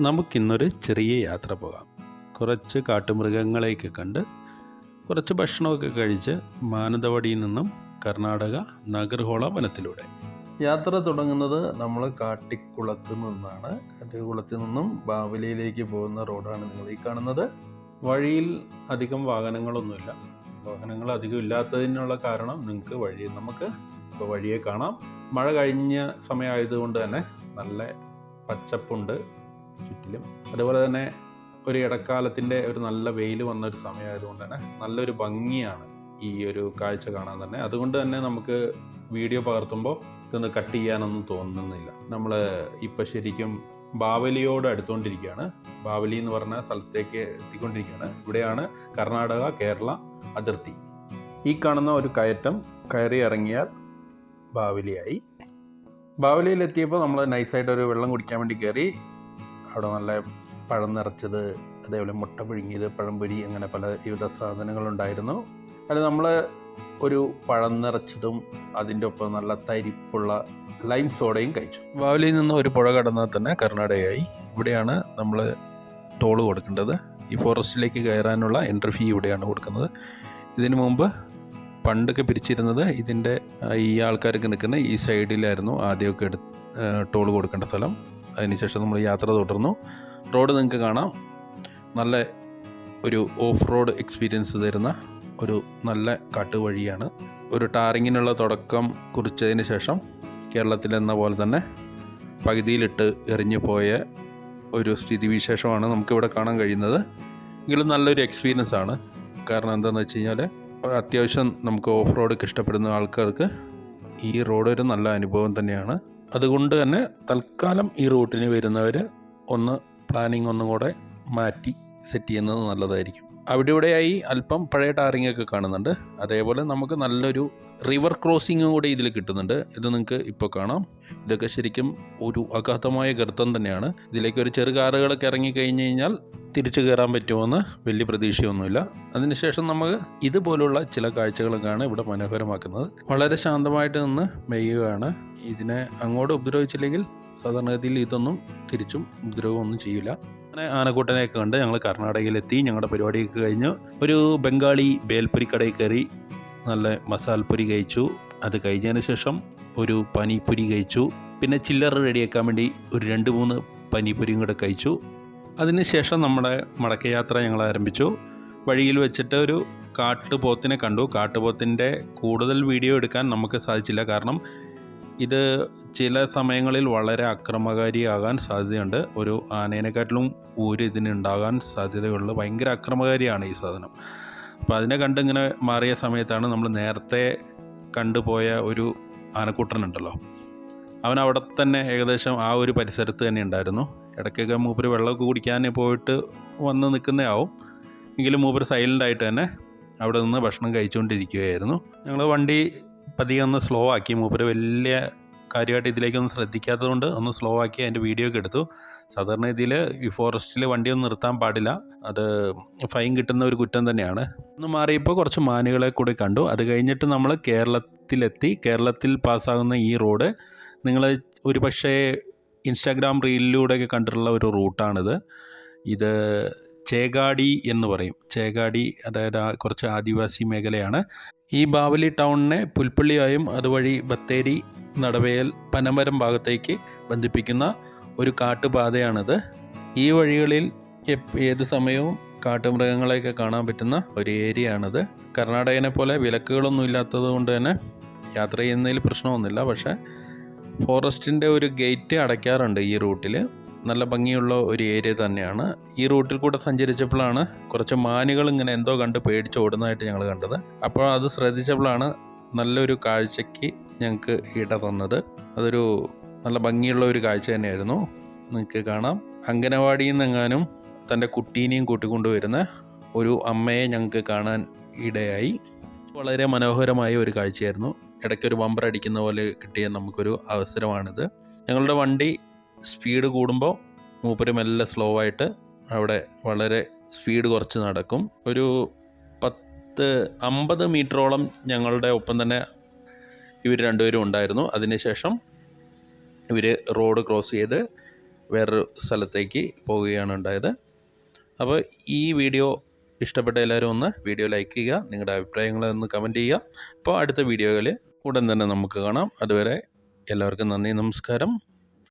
നമുക്കിന്നൊരു ചെറിയ യാത്ര പോകാം. കുറച്ച് കാട്ടുമൃഗങ്ങളെയൊക്കെ കണ്ട് കുറച്ച് ഭക്ഷണമൊക്കെ കഴിച്ച് മാനന്തവാടിയിൽ നിന്നും കർണാടക നഗർഹോള വനത്തിലൂടെ. യാത്ര തുടങ്ങുന്നത് നമ്മൾ കാട്ടിക്കുളത്ത് നിന്നാണ്. കാട്ടിക്കുളത്ത് നിന്നും ബാവലിയിലേക്ക് പോകുന്ന റോഡാണ് നിങ്ങൾ ഈ കാണുന്നത്. വഴിയിൽ അധികം വാഹനങ്ങളൊന്നുമില്ല. വാഹനങ്ങൾ അധികം ഇല്ലാത്തതിനുള്ള കാരണം നിങ്ങൾക്ക് വഴി നമുക്ക് ഇപ്പോൾ വഴിയെ കാണാം. മഴ കഴിഞ്ഞ സമയമായതുകൊണ്ട് തന്നെ നല്ല പച്ചപ്പുണ്ട്. ചുറ്റിലും. അതുപോലെ തന്നെ ഒരു ഇടക്കാലത്തിന്റെ ഒരു നല്ല വെയിൽ വന്ന ഒരു സമയമായതുകൊണ്ട് തന്നെ നല്ലൊരു ഭംഗിയാണ് ഈ ഒരു കാഴ്ച കാണാൻ തന്നെ. അതുകൊണ്ട് തന്നെ നമുക്ക് വീഡിയോ പകർത്തുമ്പോൾ ഇതൊന്ന് കട്ട് ചെയ്യാനൊന്നും തോന്നുന്നില്ല. നമ്മൾ ഇപ്പം ശരിക്കും ബാവലിയോട് അടുത്തുകൊണ്ടിരിക്കുകയാണ്. ബാവലി എന്ന് പറഞ്ഞ സ്ഥലത്തേക്ക് എത്തിക്കൊണ്ടിരിക്കുകയാണ്. ഇവിടെയാണ് കർണാടക കേരള അതിർത്തി. ഈ കാണുന്ന ഒരു കയറ്റം കയറി ഇറങ്ങിയാൽ ബാവലിയായി. ബാവലിയിൽ എത്തിയപ്പോൾ നമ്മൾ നൈസായിട്ട് ഒരു വെള്ളം കുടിക്കാൻ വേണ്ടി കയറി അവിടെ നല്ല പഴം നിറച്ചത് അതേപോലെ മുട്ട പുഴുങ്ങിയത് പഴംപൊരി അങ്ങനെ പല വിവിധ സാധനങ്ങളുണ്ടായിരുന്നു. അതിൽ നമ്മൾ ഒരു പഴം നിറച്ചതും അതിന്റെ ഒപ്പം നല്ല തരിപ്പുള്ള ലൈം സോഡയും കഴിച്ചു. വാവലിയിൽ നിന്ന് ഒരു പുഴ കടന്നാൽ തന്നെ കർണാടകയായി. ഇവിടെയാണ് നമ്മൾ ടോൾ കൊടുക്കേണ്ടത്. ഈ ഫോറസ്റ്റിലേക്ക് കയറാനുള്ള എൻട്രി ഫീ ഇവിടെയാണ് കൊടുക്കുന്നത്. ഇതിനു മുമ്പ് പണ്ടൊക്കെ പിരിച്ചിരുന്നത് ഇതിന്റെ ഈ ആൾക്കാർക്ക് നിൽക്കുന്ന ഈ സൈഡിലായിരുന്നു ആദ്യമൊക്കെ എടു ടോൾ കൊടുക്കേണ്ട സ്ഥലം. അതിനുശേഷം നമ്മൾ യാത്ര തുടർന്നു. റോഡ് നിങ്ങൾക്ക് കാണാം. നല്ല ഒരു ഓഫ് റോഡ് എക്സ്പീരിയൻസ് തരുന്ന ഒരു നല്ല കാട്ടുവഴിയാണ്. ഒരു ടാറിങ്ങിനുള്ള തുടക്കം കുറിച്ചതിന് ശേഷം കേരളത്തിലെന്ന പോലെ തന്നെ പകുതിയിലിട്ട് എറിഞ്ഞു പോയ ഒരു സ്ഥിതിവിശേഷമാണ് നമുക്കിവിടെ കാണാൻ കഴിയുന്നത്. എങ്കിലും നല്ലൊരു എക്സ്പീരിയൻസ് ആണ്. കാരണം എന്താണെന്ന് വെച്ച് കഴിഞ്ഞാൽ അത്യാവശ്യം നമുക്ക് ഓഫ് റോഡൊക്കെ ഇഷ്ടപ്പെടുന്ന ആൾക്കാർക്ക് ഈ റോഡ് ഒരു നല്ല അനുഭവം തന്നെയാണ്. അതുകൊണ്ട് തന്നെ തൽക്കാലം ഈ റൂട്ടിന് വരുന്നവർ ഒന്ന് പ്ലാനിങ് ഒന്നും കൂടെ മാറ്റി സെറ്റ് ചെയ്യുന്നത് നല്ലതായിരിക്കും. അവിടെ ഇവിടെയായി അല്പം പഴയ ടാറിങ്ങൊക്കെ കാണുന്നുണ്ട്. അതേപോലെ നമുക്ക് നല്ലൊരു റിവർ ക്രോസിങ്ങും കൂടെ ഇതിൽ കിട്ടുന്നുണ്ട്. ഇത് നിങ്ങൾക്ക് ഇപ്പോൾ കാണാം. ഇതൊക്കെ ശരിക്കും ഒരു അഗാധമായ ഗർത്തം തന്നെയാണ്. ഇതിലേക്ക് ഒരു ചെറു കാറുകളൊക്കെ ഇറങ്ങി കഴിഞ്ഞ് കഴിഞ്ഞാൽ തിരിച്ചു കയറാൻ പറ്റുമെന്ന് വലിയ പ്രതീക്ഷയൊന്നുമില്ല. അതിനുശേഷം നമുക്ക് ഇതുപോലുള്ള ചില കാഴ്ചകളൊക്കെയാണ് ഇവിടെ മനോഹരമാക്കുന്നത് വളരെ ശാന്തമായിട്ട് നിന്ന് മെയ്യുകയാണ് ഇതിനെ അങ്ങോട്ട് ഉപദ്രവിച്ചില്ലെങ്കിൽ സാധാരണഗതിയിൽ ഇതൊന്നും തിരിച്ചും ഉപദ്രവമൊന്നും ചെയ്യില്ല. അങ്ങനെ ആനക്കൂട്ടനെയൊക്കെ കണ്ട് ഞങ്ങൾ കർണാടകയിലെത്തി. ഞങ്ങളുടെ പരിപാടിയൊക്കെ കഴിഞ്ഞു. ഒരു ബംഗാളി ബേൽപുരി കടയിൽ കയറി നല്ല മസാൽപുരി കഴിച്ചു. അത് കഴിഞ്ഞതിന് ശേഷം ഒരു പനിപ്പുരി കഴിച്ചു. പിന്നെ ചില്ലറ റെഡിയാക്കാൻ വേണ്ടി ഒരു രണ്ട് മൂന്ന് പനിപ്പുരിയും കൂടെ കഴിച്ചു. അതിനുശേഷം നമ്മുടെ മടക്കയാത്ര ഞങ്ങൾ ആരംഭിച്ചു. വഴിയിൽ വെച്ചിട്ട് ഒരു കാട്ടുപോത്തിനെ കണ്ടു. കാട്ടുപോത്തിന്റെ കൂടുതൽ വീഡിയോ എടുക്കാൻ നമുക്ക് സാധിച്ചില്ല. കാരണം ഇത് ചില സമയങ്ങളിൽ വളരെ അക്രമകാരിയാകാൻ സാധ്യതയുണ്ട്. ഒരു ആനേനെക്കാട്ടിലും ഊര് ഇതിനുണ്ടാകാൻ സാധ്യതയുള്ള. ഭയങ്കര അക്രമകാരിയാണ് ഈ സാധനം. അപ്പോൾ അതിനെ കണ്ട് ഇങ്ങനെ മാറിയ സമയത്താണ് നമ്മൾ നേരത്തെ കണ്ടുപോയ ഒരു ആനക്കൂട്ടനുണ്ടല്ലോ അവൻ അവിടെ തന്നെ ഏകദേശം ആ ഒരു പരിസരത്ത് തന്നെ ഉണ്ടായിരുന്നു. ഇടയ്ക്കൊക്കെ മൂപ്പര് വെള്ളമൊക്കെ കുടിക്കാൻ പോയിട്ട് വന്ന് നിൽക്കുന്നതാവും. എങ്കിലും മൂപ്പര് സൈലന്റ് ആയിട്ട് തന്നെ അവിടെ നിന്ന് ഭക്ഷണം കഴിച്ചുകൊണ്ടിരിക്കുകയായിരുന്നു. ഞങ്ങൾ വണ്ടി പതിയെ ഒന്ന് സ്ലോ ആക്കി. മൂപ്പര് വലിയ കാര്യമായിട്ട് ഇതിലേക്കൊന്നും ശ്രദ്ധിക്കാത്തതുകൊണ്ട് ഒന്ന് സ്ലോ ആക്കി അതിന്റെ വീഡിയോ ഒക്കെ എടുത്തു. സാധാരണ ഇതിൽ ഈ ഫോറസ്റ്റിൽ വണ്ടിയൊന്നും നിർത്താൻ പാടില്ല. അത് ഫൈൻ കിട്ടുന്ന ഒരു കുറ്റം തന്നെയാണ്. ഒന്ന് മാറിയപ്പോൾ കുറച്ച് മാനുകളെ കൂടി കണ്ടു. അത് കഴിഞ്ഞിട്ട് നമ്മൾ കേരളത്തിലെത്തി. കേരളത്തിൽ പാസ്സാകുന്ന ഈ റോഡ് നിങ്ങൾ ഒരു പക്ഷേ ഇൻസ്റ്റാഗ്രാം റീലിലൂടെയൊക്കെ കണ്ടിട്ടുള്ള ഒരു റൂട്ടാണിത്. ഇത് ചേകാടി എന്ന് പറയും. ചേകാടി അതായത് കുറച്ച് ആദിവാസി മേഖലയാണ്. ഈ ബാവലി ടൗണിനെ പുൽപ്പള്ളിയായും അതുവഴി ബത്തേരി നടവയൽ പനമരം ഭാഗത്തേക്ക് ബന്ധിപ്പിക്കുന്ന ഒരു കാട്ടുപാതയാണിത്. ഈ വഴികളിൽ ഏത് സമയവും കാട്ടുമൃഗങ്ങളെയൊക്കെ കാണാൻ പറ്റുന്ന ഒരു ഏരിയ ആണിത് കർണാടകനെ പോലെ വിലക്കുകളൊന്നും ഇല്ലാത്തത് കൊണ്ട് തന്നെ യാത്ര ചെയ്യുന്നതിൽ പ്രശ്നമൊന്നുമില്ല. പക്ഷേ ഫോറസ്റ്റിന്റെ ഒരു ഗേറ്റ് അടയ്ക്കാറുണ്ട് ഈ റൂട്ടിൽ. നല്ല ഭംഗിയുള്ള ഒരു ഏരിയ തന്നെയാണ്. ഈ റൂട്ടിൽ കൂടെ സഞ്ചരിച്ചപ്പോഴാണ് കുറച്ച് മാനുകൾ ഇങ്ങനെ എന്തോ കണ്ട് പേടിച്ച് ഓടുന്നതായിട്ട് ഞങ്ങൾ കണ്ടത്. അപ്പോൾ അത് ശ്രദ്ധിച്ചപ്പോഴാണ് നല്ലൊരു കാഴ്ചയ്ക്ക് ഞങ്ങൾക്ക് ഇട തന്നത്. അതൊരു നല്ല ഭംഗിയുള്ള ഒരു കാഴ്ച തന്നെയായിരുന്നു. നിങ്ങൾക്ക് കാണാം. അംഗനവാടിയിൽ നിന്നെങ്ങാനും തന്റെ കുട്ടീനെയും കൂട്ടിക്കൊണ്ടുവരുന്ന ഒരു അമ്മയെ ഞങ്ങൾക്ക് കാണാൻ ഇടയായി. വളരെ മനോഹരമായ ഒരു കാഴ്ചയായിരുന്നു. ഇടയ്ക്കൊരു ബമ്പർ അടിക്കുന്ന പോലെ കിട്ടിയ നമുക്കൊരു അവസരമാണിത്. ഞങ്ങളുടെ വണ്ടി സ്പീഡ് കൂടുമ്പോൾ മൂപ്പര് മെല്ലെ സ്ലോ ആയിട്ട് അവിടെ വളരെ സ്പീഡ് കുറച്ച് നടക്കും. ഒരു പത്ത് അമ്പത് മീറ്ററോളം ഞങ്ങളുടെ ഒപ്പം തന്നെ ഇവർ രണ്ടുപേരും ഉണ്ടായിരുന്നു. അതിനുശേഷം ഇവർ റോഡ് ക്രോസ് ചെയ്ത് വേറൊരു സ്ഥലത്തേക്ക് പോവുകയാണ് ഉണ്ടായത്. അപ്പോൾ ഈ വീഡിയോ ഇഷ്ടപ്പെട്ട എല്ലാവരും ഒന്ന് വീഡിയോ ലൈക്ക് ചെയ്യുക നിങ്ങളുടെ അഭിപ്രായങ്ങളൊന്ന് കമന്റ് ചെയ്യുക. അപ്പോൾ അടുത്ത വീഡിയോയിൽ ഉടൻ തന്നെ നമുക്ക് കാണാം. അതുവരെ എല്ലാവർക്കും നന്ദി നമസ്കാരം.